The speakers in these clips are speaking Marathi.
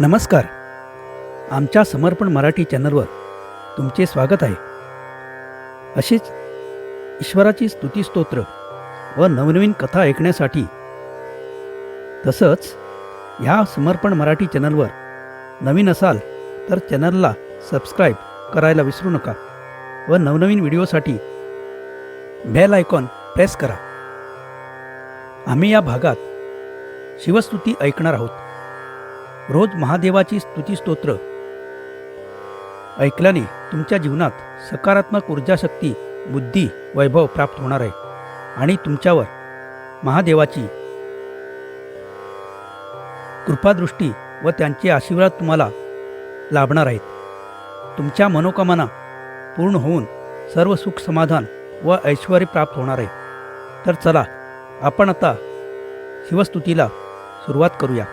नमस्कार. आमच्या समर्पण मराठी चॅनलवर तुमचे स्वागत आहे. अशीच ईश्वराची स्तुतीस्तोत्र व नवनवीन कथा ऐकण्यासाठी तसंच ह्या समर्पण मराठी चॅनलवर नवीन असाल तर चॅनलला सबस्क्राईब करायला विसरू नका व नवनवीन व्हिडिओसाठी बेल आयकॉन प्रेस करा. आम्ही या भागात शिवस्तुती ऐकणार आहोत. रोज महादेवाची स्तुतीस्तोत्र ऐकल्याने तुमच्या जीवनात सकारात्मक ऊर्जाशक्ती बुद्धी वैभव प्राप्त होणार आहे आणि तुमच्यावर महादेवाची कृपादृष्टी व त्यांचे आशीर्वाद तुम्हाला लाभणार आहेत. तुमच्या मनोकामना पूर्ण होऊन सर्व सुख समाधान व ऐश्वर प्राप्त होणार आहे. तर चला आपण आता शिवस्तुतीला सुरुवात करूया.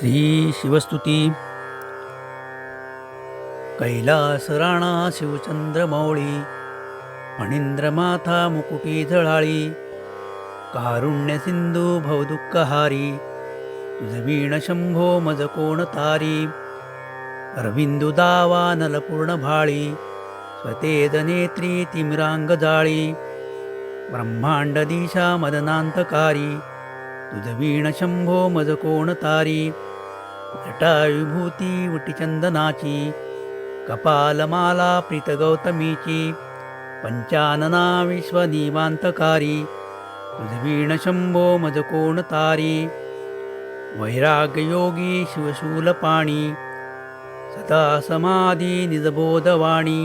श्री शिवस्तुती कैलास राणा शिवचंद्र मौळी फणींद्रमाथा मुकुटी झळाळी कारुण्य सिंधू भवदुःखहारी तुझ शंभो मज कोण तारी अरविंदू दावा नलपूर्ण भाळी स्वतेज नेत्री तिमिरांग जाळी ब्रह्मांड दिशा मदनांतकारी तुझ वीण शंभो मज कोण तारी जटायुभूती वटिचंदनाची कपालमाला प्रीतगौतमीची पंचानना विश्वनिवांतकारी तुझ शंभो मजकोणतारी वैराग्ययोगी शिवशूलपाणी सदा समाधी निजबोधवाणी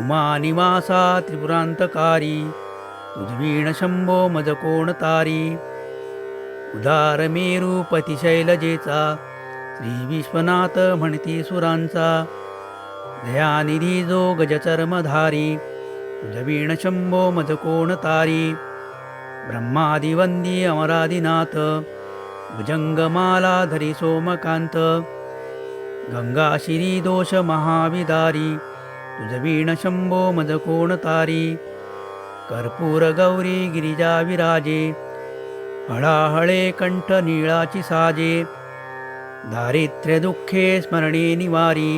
उमानिवासा त्रिपुरांतकारी तुझवीण शंभो मजकोणतारी उदार मेरूपती शैलजेचा श्री विश्वनाथ म्हणती सुरांचा. दयानिधी जो गजचर्मधारी तुझवीण शंभो मज कोण तारी. ब्रह्मादिवंदी अमरादिनाथ भुजंगमाला धरी सोमकांत. गंगाशिरी दोष महाविदारी तुझवीण शंभो मज कोण तारी. कर्पूर गौरी गिरिजा विराजे हळाहळे कंठ नीळाची साजे दारिद्र्य दुःखे स्मरणे निवारी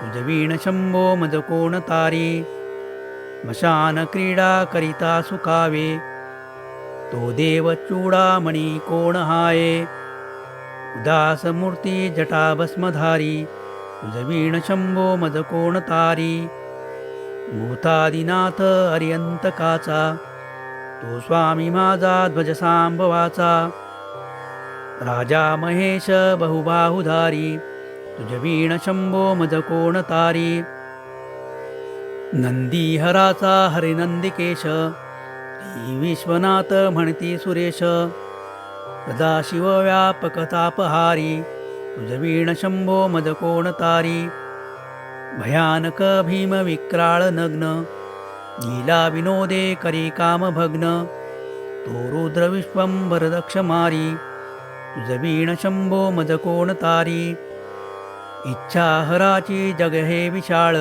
तुझ शंभो मज कोण तारी मशान क्रीडा करिता सुखावे तो देव चूडामणी कोण हाये उदास मूर्ती जटा भस्मधारी तुझ शंभो मज कोण तारी भूतादिनाथ अर्यंतकाचा तो स्वामी माझा ध्वज सांभवाचा राजा महेश बहुबाहुधारी तुझ वीण शंभो मज कोण तारी. नंदीहराचा हरिनंदिकेश विश्वनाथ म्हणती सुरेश. सदाशिव व्यापक तापहारी तुझ वीण शंभो मज कोण तारी. भयानक भीम विक्राळ नग्न लीला विनोदे करी काम भग्न तो रुद्र भरदक्षमारी दक्ष मारी शंभो मज कोण तारी। इच्छा हराची जग हे विशाळ।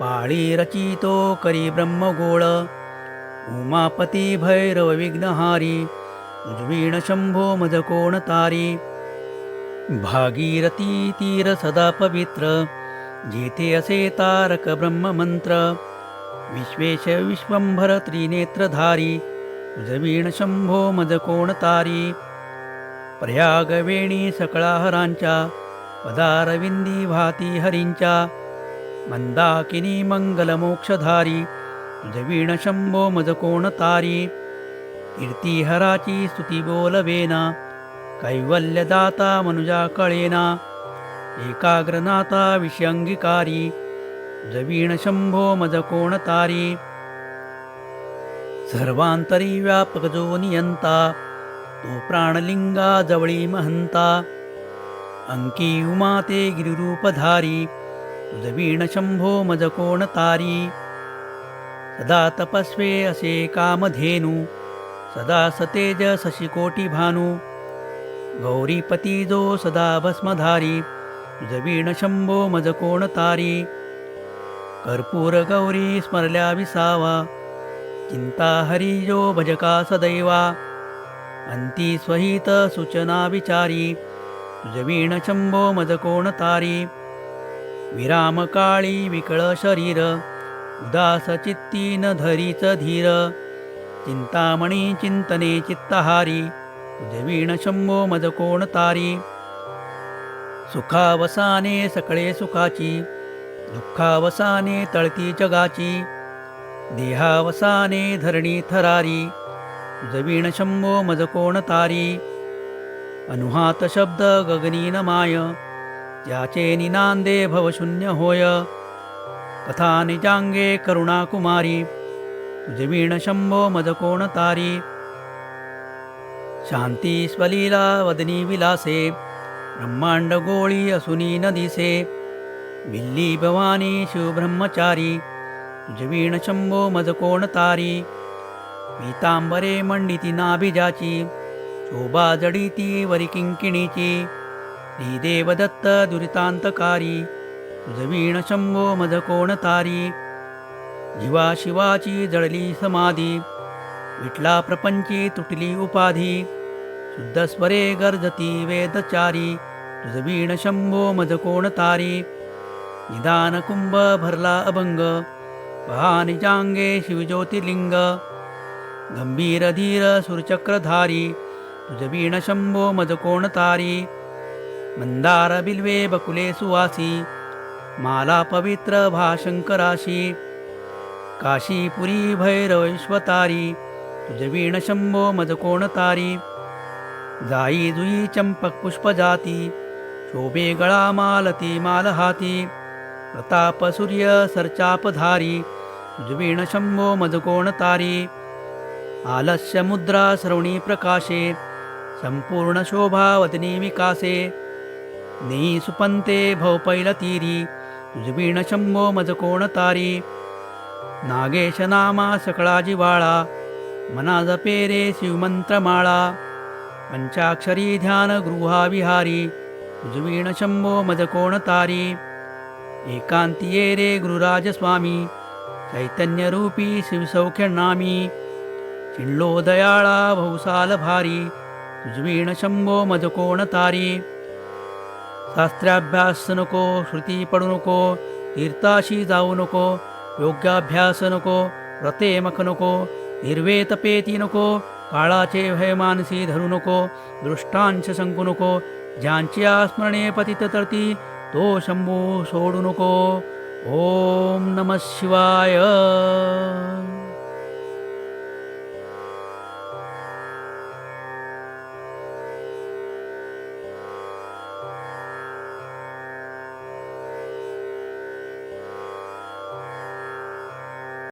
पाळी रचितो करी ब्रह्मगोळ। उमापती भैरव विघ्नहारी। तुझवीण शंभो मज कोण तारी। भागीरथी तीर सदा पवित्र। जेथे असे तारक ब्रह्ममंत्र। विश्वेश विश्वंभर त्रिनेत्रधारी तुझवीण शंभो मज तारी प्रयागवेणी सकळा हरांच्या पदारविंदी भाती हरींच्या मंदाकिनी मंगलमोक्षधारी तुझवीण शंभो मज तारी कीर्तिहराची स्तुती बोलवेना कैवल्यदाता मनुजा कळेना एकाग्रनाता विषयंगिकारी जवीण शंभो मज कोण तारी सर्वांतरी व्यापक जो नियंता तो प्राणलिंगा जवळी महंता। अंकी उमाते गिरिरूपधारी तुझवीण शंभो मज कोण तारी सदा तपस्वे असे कामधेनु सदा सतेज शशिकोटी भानु गौरीपती जो सदा भस्मधारी तुझवीण शंभो मज कोण तारी कर्पूर गौरी स्मरल्या विसावा. चिंता हरिजो भजका सदैवा. अंती स्वहित सूचना विचारी. तुझवीण शंभो मज कोण तारी. विराम काळी विकळ शरीर. उदास चित्ती न धरीच धीर. चिंतामणी चिंतने चित्तहारी. तुझवीण शंभो मज कोण तारी. सुखावसाने सकळे सुखाची. दुःखावसाने तळती जगाची देहावसाने धरणी थरारी जवीण शंभो मज कोण तारी. अनुहात शब्द गगनीन माय त्याचे निनांदे भवशून्य होय. कथा निजांगे करुणा कुमारी तुझवीण शंभो मज कोण तारी. शांती स्वलीला वदनी विलासे ब्रह्मांड गोळी असुनी न दिसे विल्ली भवानी शिवब्रह्मचारी तुझवीण शंभो मज तारी पीतांबरे मंडिती नाभिजाची शोभा जडिती वरी किंकिणीची श्रीदेव दत्त दुरितांतकारी तुझवीण शंभो मज तारी जीवा शिवाची जळली समाधी विटला प्रपंची तुटली उपाधी शुद्ध स्वरे गर्जती वेदचारी तुझवीण शंभो मज कोण तारी निदान कुंभ भरला अभंग पहा शिवज्योतिर्लिंग गंभीर धीर सुरचक्रधारी तुझवीण शंभो मज कोण तारी मंदार बिल्वे बकुले सुवासी माला पवित्र भाशंकराशी काशीपुरी भैरवेश्वतारी तुझवीण शंभो मज कोण तारी जाई जुई चंपक पुष्प जाती शोभे गळा मालती माल हाती प्रताप सूर्य सरचापधारी तुझवीण शंभो मज तारी आलस्य मुद्रा श्रवणी प्रकाशे संपूर्ण शोभा विकासे नेई सुपंते भवपैलतीरी जुबीण शंभो मज कोण तारी नागेश नामा सकळा जिवाळा मना जपे शिवमंत्रमाळा पंचाक्षरी ध्यान गृहा एकांतिये रे गुरुराजस्वामी चैतन्यरूपी शिवसौख्यनामी चिल्लो दयाळा भौसाल भारी तुझवीण शंभो मजकोण तारी शास्त्राभ्यास नको श्रुती पडू नको तीर्थाशी जाऊ नको योग्याभ्यास नको व्रते मख नको निर्वेत तपेती नको काळाचे भय मानसी धरू नको दृष्टांश संकू नको ज्यांची स्मरणे पतित तरती तो शंभू सोडू नको. ओम नम शिवाय.